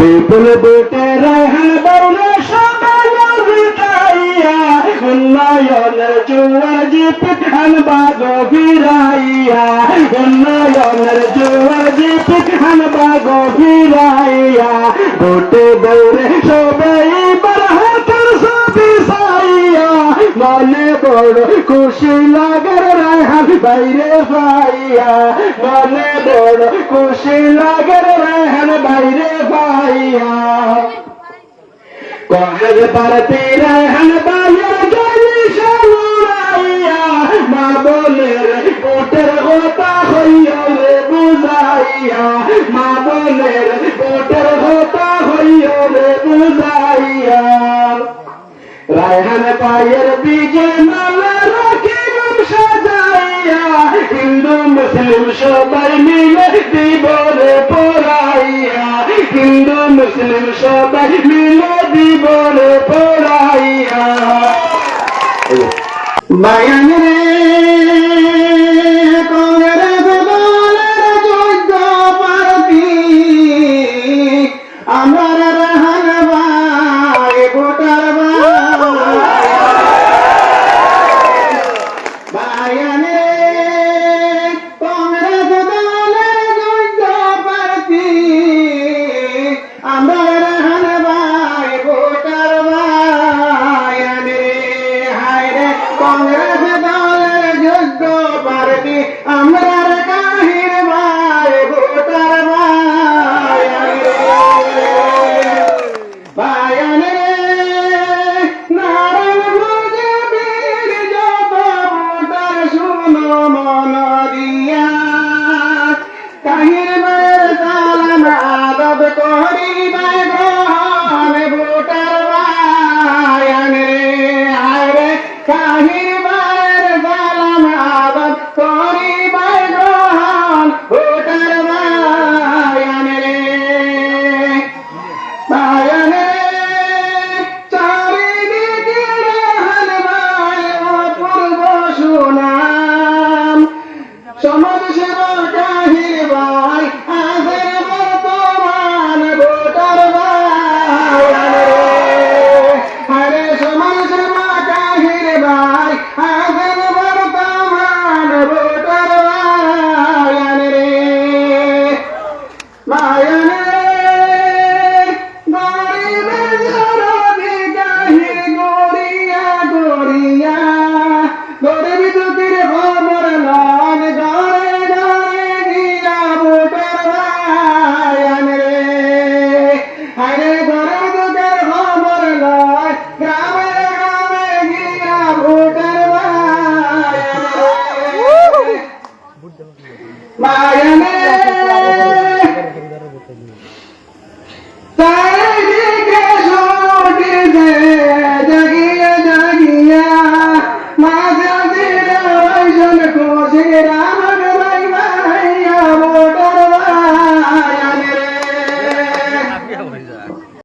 বিপুল বুটে রায়হান বৌরে সবাই জিতাইয়া উন্নয়নের জুয়ার জিত হানবাগ ফিরাইয়া উন্নয়নের জুয়ার জিত হানবাগ ফিরাইয়া বুটে দৌড়ে সবাই সাইয়া মনে বড় খুশি লাগার রায়হান বাইরে পাইয়া মনে বড় খুশি লাগার রায়হান বাইরে পাইয়া কহের বারতে রায়হান বাইরে গলি মা বলে কোটের গোতা হইয়া বুঝাইয়া। মা হইয়া বুঝাইয়া। রায়হান পায়ের বীজে মালা রাখি সাজাইয়া, হিন্দু, মুসলিম সবাই মিলে দিবরে পড়াইয়া, হিন্দু, মুসলিম সবাই মিলে দিবরে পড়াইয়া। বায়ান রে প্রার্থী আমরা কাহির ভাই, ভোটার বায়ানে বায়ানে নারায়ণ ভোজে মন দিয়া। কাহির মের সালাম আদব বায়ানে আরে কাহির গিয়া